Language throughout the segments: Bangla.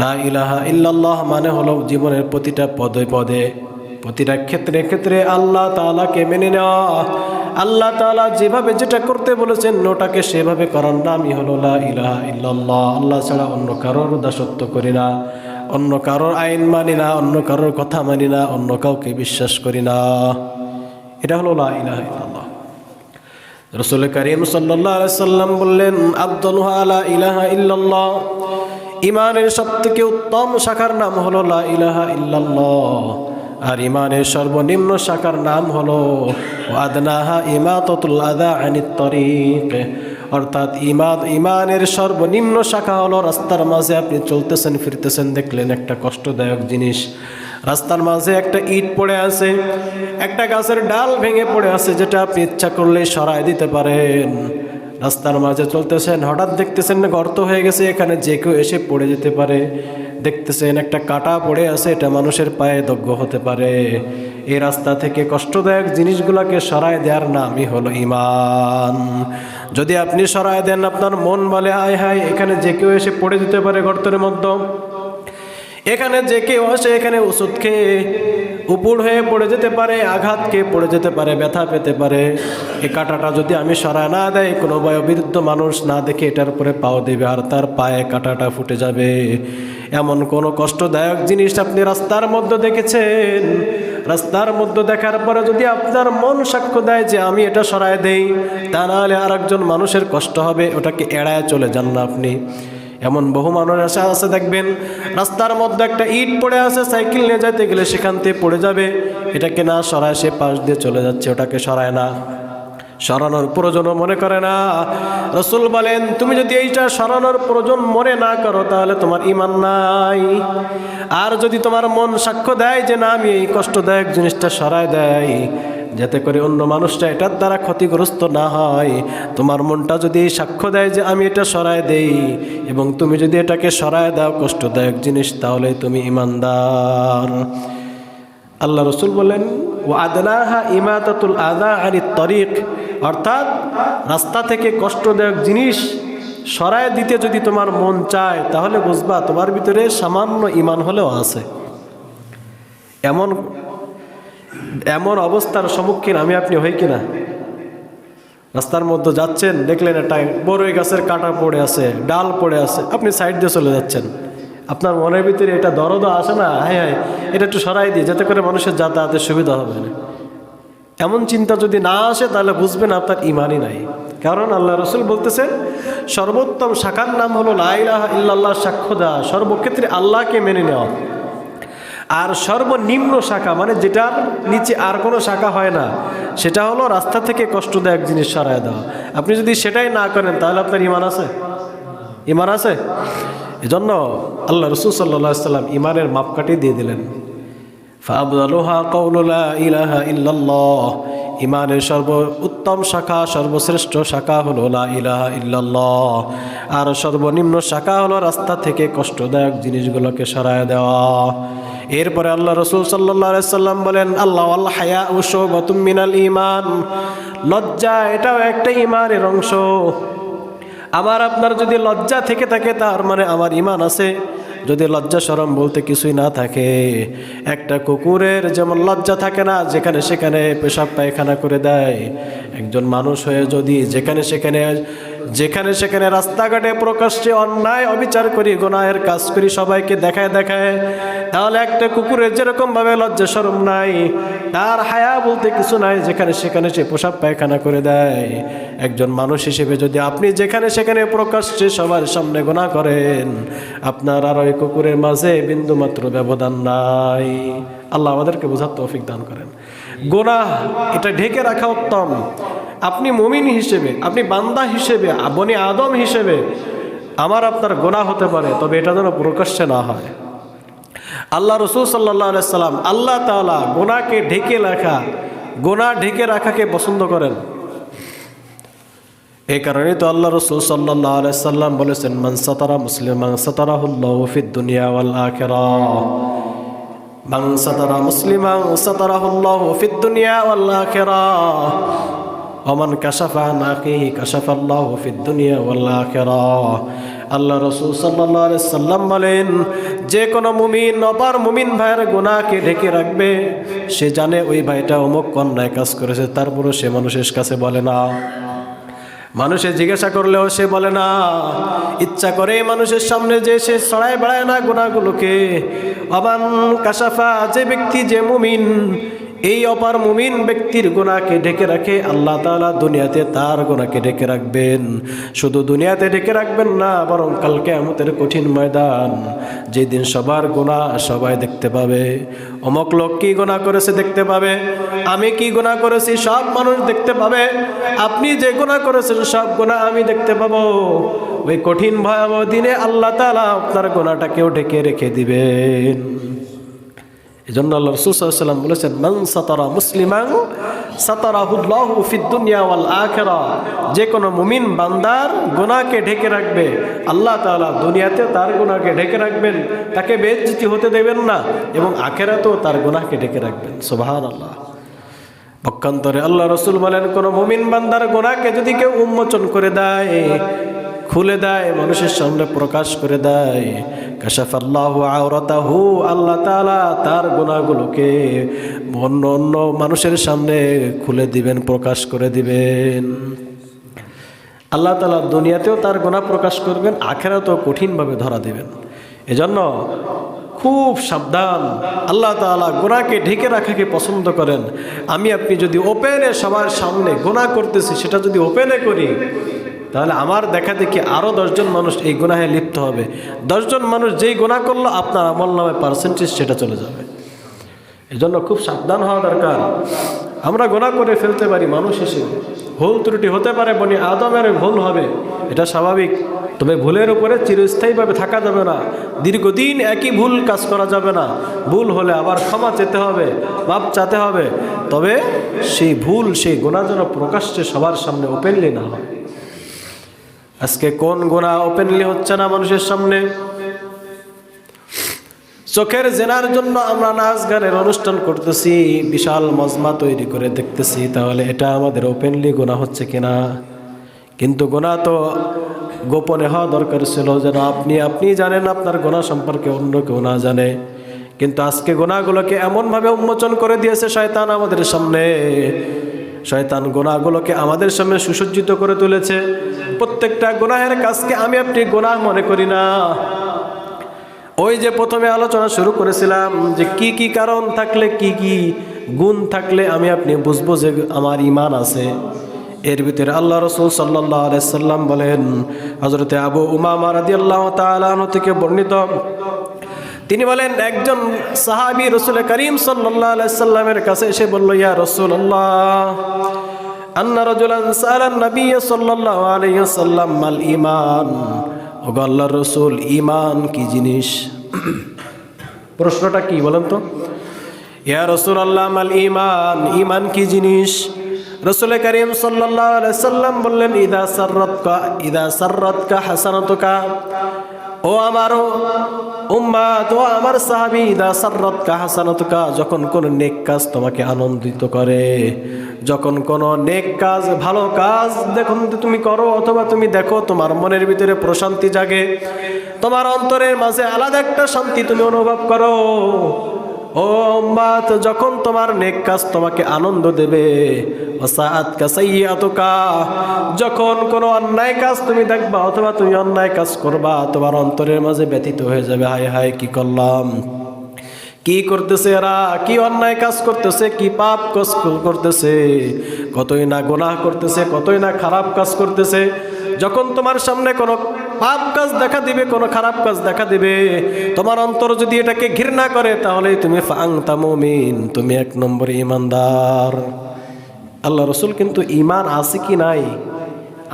লা ইলাহা ইল্লাল্লাহ মানে হলো জীবনের প্রতিটা পদে পদে, প্রতিটা ক্ষেত্রে ক্ষেত্রে আল্লাহ তাআলাকে মেনে নেওয়া। আল্লাহ তাআলা যেভাবে যেটা করতে বলেছেন, ওটাকে সেভাবে করার নামই হলো লা ইলাহা ইল্লাল্লাহ। আল্লাহ ছাড়া অন্য কারোর দাসত্ব করি না, অন্য কারোর আইন মানি না, অন্য কারোর কথা মানি না, অন্য কাউকে বিশ্বাস করি না। এটা হলো লা ইলাহা ইল্লাল্লাহ। রসুল করিম সাল্লাহ সাল্লাম বললেন, আব্দুল ইলাহা ইল্লাল্লাহ। ইমানের সব থেকে উত্তম শাখার নাম হলো লা ইলাহা ইল্লাল্লাহ। আর ইমানের সর্বনিম্ন শাখার নাম হলো আদনাহা তরিক। অর্থাৎ ইমাদ ইমানের সর্বনিম্ন শাখা হলো, রাস্তার মাঝে আপনি চলতেছেন, ফিরতেছেন, দেখলেন একটা কষ্টদায়ক জিনিস। রাস্তার মাঝে একটা ইট পড়ে আছে, একটা গাছের ডাল ভেঙে পড়ে আছে, যেটা আপনি ইচ্ছা করলে সরায় দিতে পারেন। রাস্তার মাঝে চলতেছেন, হঠাৎ দেখতেছেন গর্ত হয়ে গেছে, এখানে যে কেউ এসে পড়ে যেতে পারে। দেখতেছেন একটা কাটা পড়ে আছে, এটা মানুষের পায়ে দগ্ধ হতে পারে। এই রাস্তা থেকে কষ্টদায়ক জিনিসগুলোকে সরায় দেওয়ার নামই হলো ইমান যদি আপনি সরায় দেন, আপনার মন বলে, আয় হায়, এখানে যে কেউ এসে পড়ে যেতে পারে গর্তের মধ্যে। এখানে যে কেউ আসে, এখানে ওষুধ খেয়ে উপুর হয়ে পড়ে যেতে পারে, আঘাত খেয়ে পড়ে যেতে পারে, ব্যথা পেতে পারে। এই কাঁটাটা যদি আমি সরায় না দেয় কোনো বয়োবৃদ্ধ মানুষ না দেখে এটার উপরে পাও দেবে আর তার পায়ে কাঁটাটা ফুটে যাবে। এমন কোনো কষ্টদায়ক জিনিস আপনি রাস্তার মধ্যে দেখেছেন? রাস্তার মধ্যে দেখার পরে যদি আপনার মন সাক্ষ্য দেয় যে আমি এটা সরায় দেই, তা নাহলে আর একজন মানুষের কষ্ট হবে, ওটাকে এড়ায় চলে যান না আপনি। এমন বহু মানুষ আসা আছে, দেখবেন, রাস্তার মধ্যে একটা ইট পড়ে আছে, সাইকেল নিয়ে যাইতে গেলে সেখান থেকে পড়ে যাবে। এটাকে না সরায় সে পাশ দিয়ে চলে যাচ্ছে, ওটাকে সরায় না। সরানোর প্রয়োজনও মনে করে না। রসুল বলেন, তুমি যদি এইটা সরানোর প্রয়োজন মনে না করো, তাহলে তোমার ইমান নাই। আর যদি তোমার মন সাক্ষ্য দেয় যে না, আমি এই কষ্টদায়ক জিনিসটা সরায় দেয় যাতে করে অন্য মানুষটা এটার দ্বারা ক্ষতিগ্রস্ত না হয়। তোমার মনটা যদি সাক্ষ্য দেয় যে আমি এটা সরায় দেই এবং তুমি যদি এটাকে সরায় দাও, কষ্টদায়ক জিনিস তাহলে তুমি ইমানদার। আল্লাহ রসুল বলেন ও আদনাহা ইমাতাতুল আদা আনি তরিক। অর্থাৎ রাস্তা থেকে কষ্টদায়ক জিনিস সরায় দিতে যদি তোমার মন চায়, তাহলে বুঝবা তোমার ভিতরে সামান্য ইমান হলেও আছে। এমন এমন অবস্থার সম্মুখীন আমি আপনি হই কিনা? রাস্তার মধ্যে যাচ্ছেন, দেখলেন একটা বড়ই গাছের কাটা পড়ে আছে, ডাল পড়ে আছে, আপনি সাইড দিয়ে চলে যাচ্ছেন। আপনার মনের ভিতরে এটা দরদ আসে না? হ্যাঁ হ্যাঁ এটা একটু সরাই দিই, যাতে করে মানুষের যাতায়াতের সুবিধা হবে না। এমন চিন্তা যদি না আসে, তাহলে বুঝবেন আপনার ইমানই নাই। কারণ আল্লাহ রসুল বলতেছে সর্বোত্তম শাখার নাম হলো লাইলাহ ইল্লাল্লাহ সাক্ষ্য দেওয়া। সর্বক্ষেত্রে আল্লাহকে মেনে নেওয়া। আর সর্বনিম্ন শাখা মানে যেটার নিচে আর কোনো শাখা হয় না, সেটা হলো রাস্তা থেকে কষ্টদায়ক জিনিস সরায় দেওয়া। আপনি যদি সেটাই না করেন, তাহলে আপনার ইমান আছে? ইমান আছে? এজন্য আল্লাহ রসুল সাল্লাহ সাল্লাম ইমানের মাপকাঠি দিয়ে দিলেন। ইমানের সর্ব উত্তম শাখা, সর্বশ্রেষ্ঠ শাখা হলো লা ইলাহা ইল্লাল্লাহ। আর সর্বনিম্ন শাখা হলো রাস্তা থেকে কষ্টদায়ক জিনিসগুলোকে সরায় দেওয়া। এরপরে আল্লাহ রসুল সাল্লাহ সাল্লাম বলেন, আল্লাহ আল্লাহ হায়া উসো মিনাল ইমান লজ্জা এটাও একটা ইমানের অংশ। আমার আপনার যদি লজ্জা থেকে থাকে, তার মানে আমার ইমান আছে। যদি লজ্জা সরম বলতে কিছুই না থাকে, একটা কুকুরের যেমন লজ্জা থাকে না, যেখানে সেখানে পেশাব পায়খানা করে দেয়। একজন মানুষ হয়ে যদি যেখানে সেখানে যেখানে সেখানে রাস্তাঘাটে প্রকাশ্যে অন্যায়, অবিচার করি গোনায়ের কাজ করি, সবাইকে দেখায় দেখায়। তাহলে একটা কুকুরের যেরকমভাবে লজ্জা সরম নাই, তার হায়া বলতে কিছু নাই, যেখানে সেখানে সে পোশাক পায়খানা করে দেয়। একজন মানুষ হিসেবে যদি আপনি যেখানে সেখানে প্রকাশ্যে সবার সামনে গোনা করেন, আপনার আর ওই কুকুরের মাঝে বিন্দুমাত্র ব্যবধান নাই। আল্লাহ আমাদেরকে বোঝার তৌফিক দান করেন। গোনা এটা ঢেকে রাখা উত্তম। আপনি মুমিন হিসেবে, আপনি বান্দা হিসেবে, বনি আদম হিসেবে আমার আপনার গোনা হতে পারে, তবে এটা যেন প্রকাশ্যে না হয়। আল্লাহ রসুল সাল্লাহ সাল্লাম আল্লাহ তালা গোনাকে ঢেকে রাখা গোনা ঢেকে রাখাকে পছন্দ করেন। এই কারণেই তো আল্লাহ রসুল সাল্লাহ সাল্লাম বলেছেন মানসাতারা মুসলিম মানসাতারাহুল্লাহিদ দুনিয়া ওয়াল আখেরা মানসাতারা মুসলিমা সাতারাহুল্লাহিদ দুনিয়া ওয়াল আখেরা। ওমান কাশাফা নাকি কাশাফাল্লাহ ফিদ দুনিয়া ওয়াল আখেরা। আল্লাহ রসুল সাল্লাহ সাল্লাম বলেন, যে কোনো মুমিন অপার মুমিন ভাইয়ের গোনাকে ঢেকে রাখবে, সে জানে ওই ভাইটা অমুক অন্যায় কাজ করেছে, তারপরও সে মানুষের কাছে বলে না। মানুষে জিজ্ঞাসা করলেও সে বলে না। ইচ্ছা করে মানুষের সামনে যে সে ছড়ায় বেড়ায় না গোনাগুলোকে অবান কাসাফা যে ব্যক্তি, যে মুমিন এই অপার মুমিন ব্যক্তির গোনাকে ঢেকে রাখে, আল্লাহ তাআলা দুনিয়াতে তার গোনাকে ঢেকে রাখবেন। শুধু দুনিয়াতে ঢেকে রাখবেন না, বরং কালকে আমাদের কঠিন ময়দান, যেদিন সবার গোনা সবাই দেখতে পাবে। অমক লোক কি গোনা করেছে দেখতে পাবে? আমি কি গোনা করেছি সব মানুষ দেখতে পাবে? আপনি যে গোনা করেছেন সব গোনা আমি দেখতে পাবো। ওই কঠিন, ভয়াবহ দিনে আল্লাহ তাআলা আপনার গোনাটাকেও ঢেকে রেখে দিবেন। এই জন্য আল্লাহ রসুলাম বলেছেন, মান সাতারা মুসলিমাং সাতারাহুল্লাহু ফিদ দুনিয়া ওয়াল আখিরা. যে কোনো মুমিন বান্দার গুনাহকে ঢেকে রাখবে। আল্লাহ তাআলা দুনিয়াতে তার গুনাহকে ঢেকে রাখবেন। তাকে বেজ্জতি হতে দেবেন না এবং আখেরাতেও তার গুনাহকে ঢেকে রাখবেন। সুবহানাল্লাহ। পক্ষান্তরে আল্লাহ রসুল বলেন, কোনো মুমিন বান্দার গোনাকে যদি কেউ উন্মোচন করে দেয়, খুলে দেয়, মানুষের সামনে প্রকাশ করে দেয় কাশাফ আল্লাহ আওরাতাহু, আল্লাহ তাআলা তার গুণাগুলোকে অন্য অন্য মানুষের সামনে খুলে দিবেন, প্রকাশ করে দিবেন। আল্লাহ তালা দুনিয়াতেও তার গোনা প্রকাশ করবেন আখেরা আখেরাতেও কঠিনভাবে ধরা দিবেন। এজন্য খুব সাবধান, আল্লাহ তাআলা গোনাকে ঢেকে রাখাকে পছন্দ করেন। আমি আপনি যদি ওপেনে সবার সামনে গোনা করতেছি, সেটা যদি ওপেনে করি তাহলে আমার দেখা দেখি আরও দশজন মানুষ এই গোনাহে লিপ্ত হবে। দশজন মানুষ যেই গোনা করল, আপনার আমল নামে পার্সেন্টেজ সেটা চলে যাবে। এজন্য খুব সাবধান হওয়া দরকার। আমরা গোনা করে ফেলতে পারি মানুষ হিসেবে ভুল ত্রুটি হতে পারে, বনি আদমের ভুল হবে। এটা স্বাভাবিক। তবে ভুলের উপরে চিরস্থায়ীভাবে থাকা যাবে না। দীর্ঘদিন একই ভুল কাজ করা যাবে না। ভুল হলে আবার ক্ষমা চেতে হবে, মাপ চাতে হবে। তবে সেই ভুল, সেই গোনা যেন প্রকাশ্যে সবার সামনে ওপেনলি না হয়। আজকে কোন গোনা ওপেনলি হচ্ছে না মানুষের সামনে? চোখের জেনার জন্য আমরা নাচ গানের অনুষ্ঠান করতেছি, বিশাল মজমা তৈরি করে দেখতেছি, তাহলে এটা আমাদের ওপেনলি গোনা হচ্ছে কিনা? কিন্তু গোনা তো গোপনে হওয়া দরকার ছিল, যেন আপনি আপনি জানেন আপনার গোনা সম্পর্কে অন্য কেউ না জানে। কিন্তু আজকে গোনাগুলোকে এমনভাবে উন্মোচন করে দিয়েছে শয়তান আমাদের সামনে। শয়তান গোনাগুলোকে আমাদের সামনে সুসজ্জিত করে তুলেছে। প্রত্যেকটা গোনাহের কাজকে আমি আপনি গোনা মনে করি না। ওই যে প্রথমে আলোচনা শুরু করেছিলাম যে কি কি কারণ থাকলে কি কি গুণ থাকলে আমি আপনি বুঝব যে আমার ইমান আছে। এর ভিতরে আল্লাহ রসুল সাল্লাহ আলাইসাল্লাম বলেন হজরতে আবু উমা মারাদি আল্লাহ তালন থেকে বর্ণিত, তিনি বলেন, একজন সাহাবি রসুল করিম সাল্লাহ আলাইসাল্লামের কাছে এসে বলল, ইয়া রসুল আল্লাহ আন্না রজুলান সালান নবী সাল্লাল্লাহু আলাইহি সাল্লাম মাল ঈমান। ও আল্লাহর রসুল, ঈমান কি জিনিস? প্রশ্নটা কি বলেন তো? ইয়া রসুল আল্লাহ মাল ঈমান ঈমান কি জিনিস? রসুল করিম সাল্লাম বললেন, ইদা সাররাতকা ইদা সাররাতকা হাসানাতুকা, ও আমার উম্মাত তো আমার সাহাবি দা সাররত কা হাসানত কা যখন কোন নেক কাজ তোমাকে আনন্দিত করে, যখন কোন নেক কাজ, ভালো কাজ দেখুন তুমি করো অথবা তুমি দেখো, তোমার মনের ভিতরে প্রশান্তি জাগে, তোমার অন্তরের মাঝে আলাদা একটা শান্তি তুমি অনুভব করো। ও উম্মাত যখন তোমার নেক কাজ তোমাকে আনন্দ দেবে যখন কোনো অন্যায় কাজ তুমি দেখবা অথবা তুমি অন্যায় কাজ করবা, তোমার অন্তরের মাঝে ব্যতীত হয়ে যাবে, হায় হায়, কি করলাম? কি করতেছে এরা? কি অন্যায় কাজ করতেছে? কি পাপ কাজ করতেছে? কতই না গোনাহ করতেছে, কতই না খারাপ কাজ করতেছে? যখন তোমার সামনে কোনো পাপ কাজ দেখা দিবে, কোনো খারাপ কাজ দেখা দিবে। তোমার অন্তর যদি এটাকে ঘৃণা করে তাহলে তুমি ফাংতা মমিন, তুমি এক নম্বরে ইমানদার। আল্লাহ রসুল কিন্তু ইমান আছে কি নাই?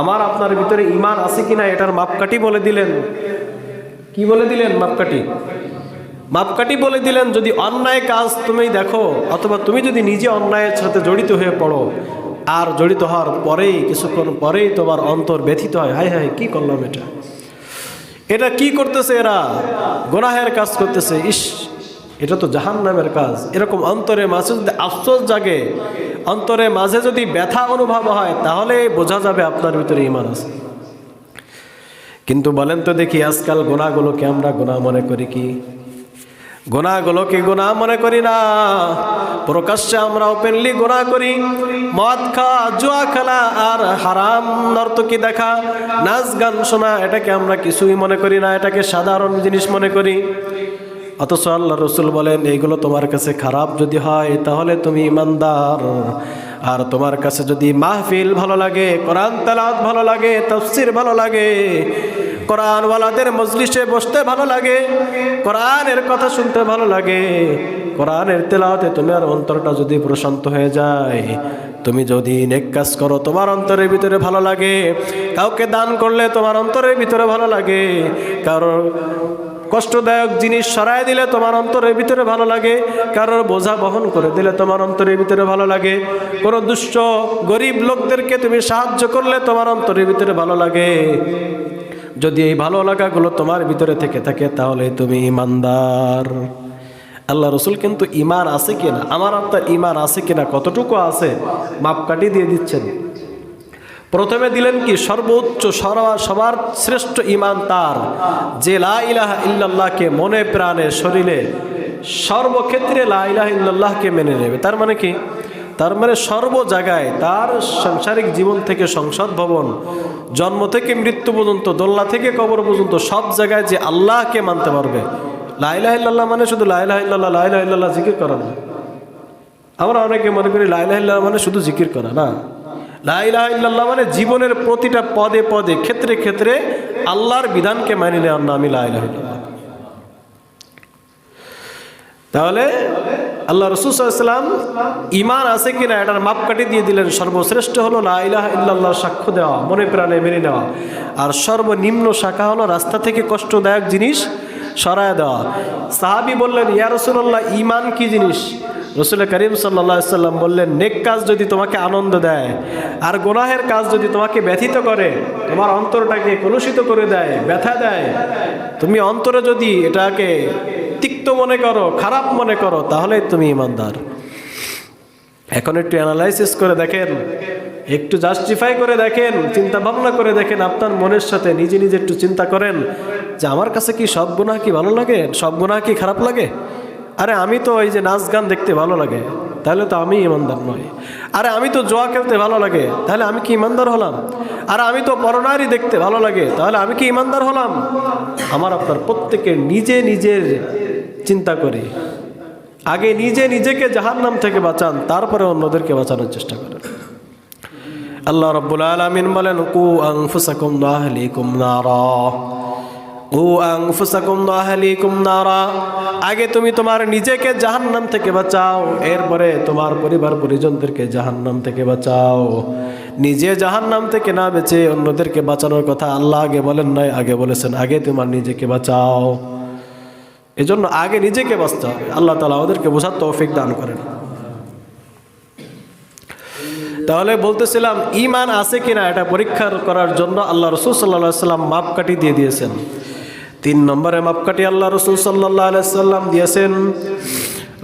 আমার আপনার ভিতরে ইমান আছে কি না এটার মাপকাঠি বলে দিলেন। কি বলে দিলেন মাপকাঠি? মাপকাঠি বলে দিলেন, যদি অন্যায় কাজ তুমি দেখো, অথবা তুমি যদি নিজে অন্যায়ের সাথে জড়িত হয়ে পড়ো আর জড়িত হওয়ার পরেই, কিছুক্ষণ পরেই তোমার অন্তর ব্যথিত হয়। হায় হায়, কি করলাম এটা? এটা কি করতেছে এরা? গোনাহের কাজ করতেছে। ইস, এটা তো জাহান নামের কাজ। এরকম অন্তরে মাঝে যদি আফসোস জাগে অন্তরে মাঝে যদি ব্যথা অনুভব হয়, তাহলে বোঝা যাবে আপনার ভিতরে ইমান আছে। কিন্তু বলেন তো দেখি, আজকাল গোনাগুলোকে আমরা গোনা মনে করি কি? গোনাগুলোকে গোনা মনে করি না? প্রকাশ্যে আমরা ওপেনলি গোনা করি। মদ খাওয়া জুয়া খেলা আর হারাম নর্তকি দেখা? নাচ গান শোনা, এটাকে আমরা কিছুই মনে করি না, এটাকে সাধারণ জিনিস মনে করি। অথচ আল্লাহ রসুল বলেন, এইগুলো তোমার কাছে খারাপ যদি হয়, তাহলে তুমি ইমানদার। আর তোমার কাছে যদি মাহফিল ভালো লাগে, কোরআন তালাত ভালো লাগে, তফসির ভালো লাগে কোরআনওয়ালাদের মজলিসে বসতে ভালো লাগে, কোরআনের কথা শুনতে ভালো লাগে। কোরআনের তেলাওয়াতে তোমার অন্তরটা যদি প্রশান্ত হয়ে যায়, তুমি যদি নেক কাজ করো, তোমার অন্তরের ভিতরে ভালো লাগে। কাউকে দান করলে তোমার অন্তরের ভিতরে ভালো লাগে। কারোর কষ্টদায়ক জিনিস সরাই দিলে তোমার অন্তরের ভিতরে ভালো লাগে। কারোর বোঝা বহন করে দিলে তোমার অন্তরের ভিতরে ভালো লাগে। কোনো দুষ্ট, গরিব লোকদেরকে তুমি সাহায্য করলে তোমার অন্তরের ভিতরে ভালো লাগে। যদি এই ভালো লাগাগুলো তোমার ভিতরে থেকে থাকে, তাহলে তুমি ইমানদার। আল্লাহ রসুল কিন্তু ইমান আছে কিনা, আমার আপনার ইমান আছে কিনা, কতটুকু আছে, মাপকাঠি দিয়ে দিচ্ছেন। প্রথমে দিলেন কি, সর্বোচ্চ সর্বা সবার শ্রেষ্ঠ ইমান তার, যে লা ইলাহা ইল্লাল্লাহকে মনে প্রাণে, শরীরে সর্বক্ষেত্রে লা ইলাহা ইল্লাল্লাহকে মেনে নেবে। তার মানে কি? তার মানে সর্ব জায়গায় তার সাংসারিক জীবন থেকে সংসদ ভবন, জন্ম থেকে মৃত্যু পর্যন্ত, দোল্লা থেকে কবর পর্যন্ত, সব জায়গায় যে আল্লাহকে মানতে পারবে। লাইলাহ ইল্লাল্লাহ মানে শুধু লাইলাহ ইল্লাল্লাহ লাইলাহ ইল্লাল্লাহ জিকির করা না। আমরা অনেকে মনে করি লাইলাহ ইল্লাল্লাহ মানে শুধু জিকির করা না। লাইলাহ ইল্লাল্লাহ মানে জীবনের প্রতিটা পদে পদে, ক্ষেত্রে ক্ষেত্রে আল্লাহর বিধানকে মানি নেওয়ার নামই লাইলাহ ইল্লাল্লাহ। তাহলে আল্লাহ রসুল সাল্লাম ইমান আছে কিনা এটার মাপ মাপকাঠি দিয়ে দিলেন, সর্বশ্রেষ্ঠ হলো লাইলাহ ইল্লাল্লাহ সাক্ষ্য দেওয়া, মনে প্রাণে মেনে নেওয়া। আর সর্বনিম্ন শাখা হলো রাস্তা থেকে কষ্টদায়ক জিনিস সরায় দেওয়া। সাহাবি বললেন, ইয়া রসুল্লাহ ইমান কি জিনিস? রসুল করিম সাল্লা সাল্লাম বললেন, নেক কাজ যদি তোমাকে আনন্দ দেয়, আর গোনাহের কাজ যদি তোমাকে ব্যথিত করে, তোমার অন্তরটাকে কলুষিত করে দেয়, ব্যথা দেয়, তুমি অন্তরে যদি এটাকে তিক্ত মনে করো, খারাপ মনে করো তাহলে তুমি ইমানদার। এখন একটু অ্যানালাইসিস করে দেখেন, একটু জাস্টিফাই করে দেখেন চিন্তা ভাবনা করে দেখেন আপনার মনের সাথে, নিজে নিজে একটু চিন্তা করেন যে আমার কাছে কি সব গুণা কি ভালো লাগে? সব গুণা কি খারাপ লাগে? আরে আমি তো ওই যে নাচ গান দেখতে ভালো লাগে, তাহলে তো আমি ইমানদার নয় আরে আমি তো জোয়া খেলতে ভালো লাগে, তাহলে আমি কি ইমানদার হলাম? আর আমি তো পরনারী দেখতে ভালো লাগে, তাহলে আমি কি ইমানদার হলাম? আমার আপনার প্রত্যেকের নিজে নিজের চিন্তা করি। আগে নিজে নিজেকে জাহার নাম থেকে বাঁচান, তারপরে অন্যদেরকে বাঁচানোর চেষ্টা করেন। আল্লাহ রব্বুল আলমিন বলেন কু আংফুসাকুম আহলিকুম নারা। ও আগে তুমি তোমার নিজেকে জাহান্নাম থেকে বাঁচাও, এরপরে তোমার পরিবার পরিজনদেরকে জাহান্নাম থেকে বাঁচাও। নিজে জাহান্নাম থেকে না বেঁচে অন্যদেরকে বাঁচানোর কথা আল্লাহ আগে বলেন নাই, আগে বলেছেন, আগে তোমার নিজেকে বাঁচাও। এজন্য আগে নিজেকে বাঁচতে হবে, আল্লাহ তালা ওদেরকে বোঝার তৌফিক দান করেন। তাহলে বলতেছিলাম ইমান আছে কিনা এটা পরীক্ষা করার জন্য আল্লাহ রসুল সাল্লাহ সাল্লাম মাপকাঠি দিয়ে দিয়েছেন। তিন নম্বরে মাপকাঠি আল্লাহ রসুল সাল্লাহ আলাইসাল্লাম দিয়েছেন।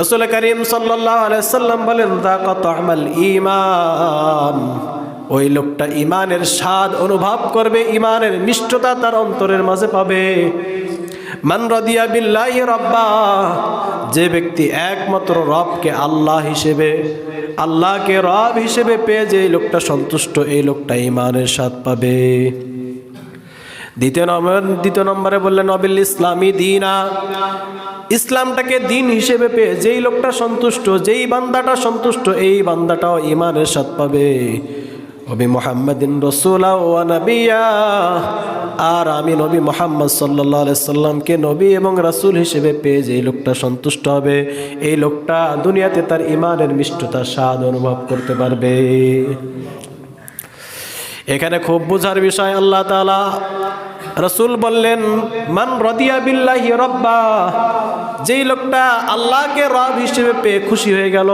রসুল করিম সাল্লাহ আলাইসাল্লাম বলেন দা কত আমাল ইমান ওই লোকটা ইমানের স্বাদ অনুভব করবে ইমানের মিষ্টতা তার অন্তরের মাঝে পাবে। মান রদিয়া রব্বা, যে ব্যক্তি একমাত্র রবকে আল্লাহ হিসেবে, আল্লাহকে রব হিসেবে পেয়ে যে লোকটা সন্তুষ্ট, এই লোকটা ইমানের স্বাদ পাবে। দ্বিতীয় নম্বর, দ্বিতীয় নম্বরে বললেন নবিল ইসলামী দিনা। ইসলামটাকে দিন হিসেবে পেয়ে যেই লোকটা সন্তুষ্ট, যেই বান্দাটা সন্তুষ্ট, এই বান্দাটাও ইমানের স্বাদ পাবে। নবী মোহাম্মদিন রসুলা ও নবিয়া। আর আমি নবী মোহাম্মদ সাল্লাহ সাল্লামকে নবী এবং রাসুল হিসেবে পেয়ে যে লোকটা সন্তুষ্ট হবে, এই লোকটা দুনিয়াতে তার ইমানের মিষ্টতা স্বাদ অনুভব করতে পারবে। এখানে খুব বোঝার বিষয়, আল্লাহ তালা রসুল বললেন, মান রদিয়া বিল্লাহি রব্বা যেই লোকটা আল্লাহকে রব হিসেবে পেয়ে খুশি হয়ে গেল।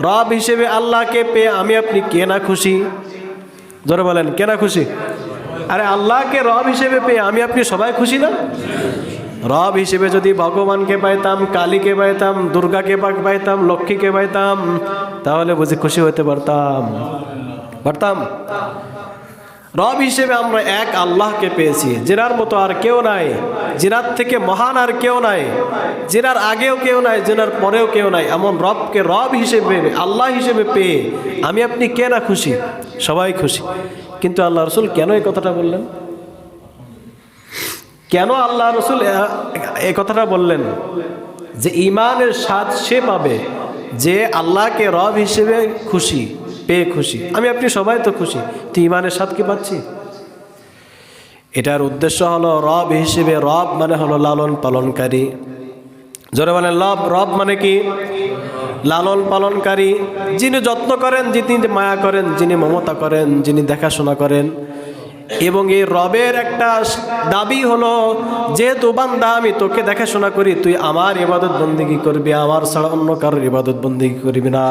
রব হিসেবে আল্লাহকে পেয়ে আমি, আপনি কে না খুশি? ধরে বলেন কে না খুশি? আরে আল্লাহকে রব হিসেবে পেয়ে আমি, আপনি সবাই খুশি না? রব হিসেবে যদি ভগবানকে পাইতাম, কালীকে পাইতাম, দুর্গাকে পাইতাম, লক্ষ্মীকে পাইতাম, তাহলে বুঝি খুশি হতে পারতাম। পারতাম? রব হিসেবে আমরা এক আল্লাহকে পেয়েছি। জেনার মতো আর কেউ নাই। জেনার থেকে মহান আর কেউ নাই। জেনার আগেও কেউ নাই, জেনার পরেও কেউ নাই। এমন রবকে রব হিসেবে, আল্লাহ হিসেবে পেয়ে আমি আপনি কে না খুশি? সবাই খুশি। কিন্তু আল্লাহ রসুল কেন এই কথাটা বললেন? কেন আল্লাহ রসুল এই কথাটা বললেন? যে ইমানের স্বাদ সে পাবে যে আল্লাহকে রব হিসেবে খুশি। পেয়ে খুশি। আমি আপনি সবাই তো খুশি। তুই ইমানের স্বাদ কি পাচ্ছি? এটার উদ্দেশ্য হলো রব হিসেবে রব মানে হলো লালন পালনকারী। জোরে মানে লব রব মানে কি? লালন পালনকারী। যিনি যত্ন করেন, যিনি মায়া করেন, যিনি মমতা করেন, যিনি দেখাশোনা করেন। এবং এই রবের একটা দাবি হলো যেহেতু বান্দা, আমি তোকে দেখাশোনা করি, তুই আমার ইবাদত বন্দিগি করবি, আমার ছাড়া অন্য কারোর ইবাদত বন্দিগি করবি না।